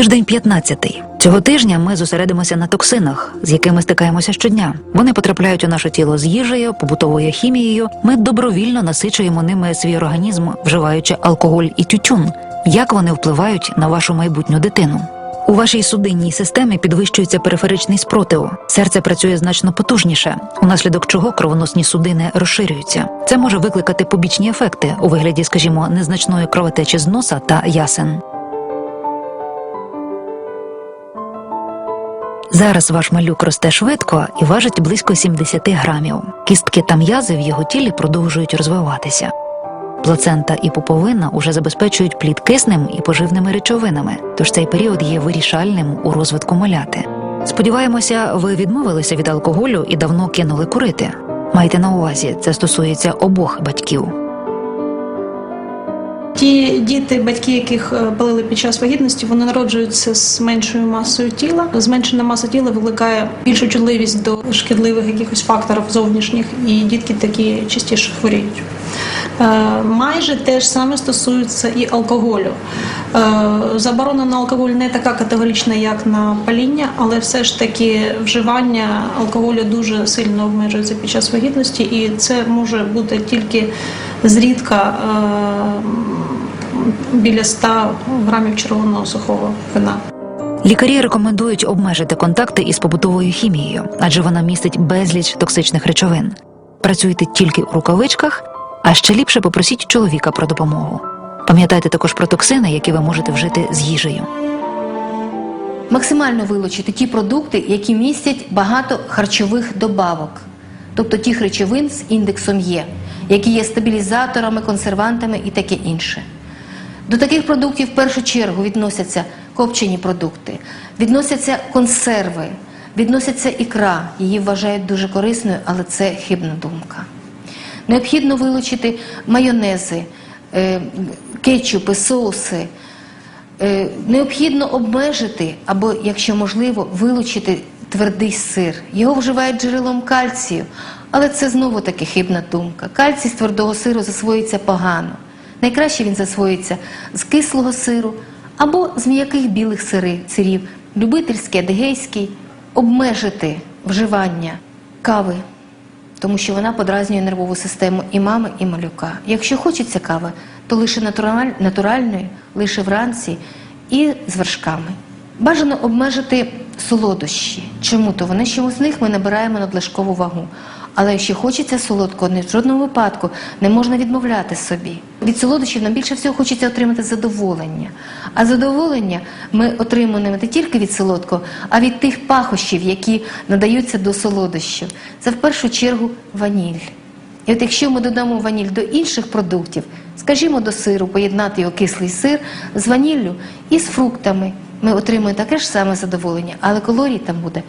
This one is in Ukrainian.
Тиждень 15. Цього тижня ми зосередимося на токсинах, з якими стикаємося щодня. Вони потрапляють у наше тіло з їжею, побутовою хімією. Ми добровільно насичуємо ними свій організм, вживаючи алкоголь і тютюн. Як вони впливають на вашу майбутню дитину? У вашій судинній системі підвищується периферичний спротив. Серце працює значно потужніше, унаслідок чого кровоносні судини розширюються. Це може викликати побічні ефекти у вигляді, скажімо, незначної кровотечі з носа та ясен. Зараз ваш малюк росте швидко і важить близько 70 грамів. Кістки та м'язи в його тілі продовжують розвиватися. Плацента і пуповина уже забезпечують плід киснем і поживними речовинами, тож цей період є вирішальним у розвитку маляти. Сподіваємося, ви відмовилися від алкоголю і давно кинули курити. Майте на увазі, це стосується обох батьків. Ті діти, батьки, яких е, палили під час вагітності, вони народжуються з меншою масою тіла. Зменшена маса тіла викликає більшу чутливість до шкідливих якихось факторів зовнішніх, і дітки такі частіше хворіють. Е, Майже те ж саме стосується і алкоголю. Е, Заборона на алкоголь не така категорична, як на паління, але все ж таки вживання алкоголю дуже сильно обмежується під час вагітності, і це може бути тільки зрідка е, біля 100 грамів червоного сухого вина. Лікарі рекомендують обмежити контакти із побутовою хімією, адже вона містить безліч токсичних речовин. Працюйте тільки у рукавичках, а ще ліпше попросіть чоловіка про допомогу. Пам'ятайте також про токсини, які ви можете вжити з їжею. максимально вилучити ті продукти, які містять багато харчових добавок, тобто тих речовин з індексом Є, які є стабілізаторами, консервантами і таке інше. До таких продуктів в першу чергу відносяться копчені продукти, відносяться консерви, відносяться ікра. Її вважають дуже корисною, але це хибна думка. Необхідно вилучити майонези, е, кетчупи, соуси. Е, Необхідно обмежити або, якщо можливо, вилучити твердий сир. Його вживають джерелом кальцію, але це знову таки хибна думка. Кальцій з твердого сиру засвоюється погано. Найкраще він засвоюється з кислого сиру або з м'яких білих сирів, любительський, адегейський, обмежити вживання кави, тому що вона подразнює нервову систему і мами, і малюка. Якщо хочеться кави, то лише натураль- натуральної, лише вранці і з вершками. Бажано обмежити солодощі. Чому? То вони чомусь з них ми набираємо надлишкову вагу. Але якщо хочеться солодкого, ні в жодному випадку не можна відмовляти собі. Від солодощів нам більше всього хочеться отримати задоволення. А задоволення ми отримуємо не тільки від солодкого, а від тих пахощів, які надаються до солодощів. Це в першу чергу ваніль. І от якщо ми додамо ваніль до інших продуктів, скажімо, до сиру, поєднати його кислий сир з ваніллю і з фруктами, ми отримуємо таке ж саме задоволення, але калорій там буде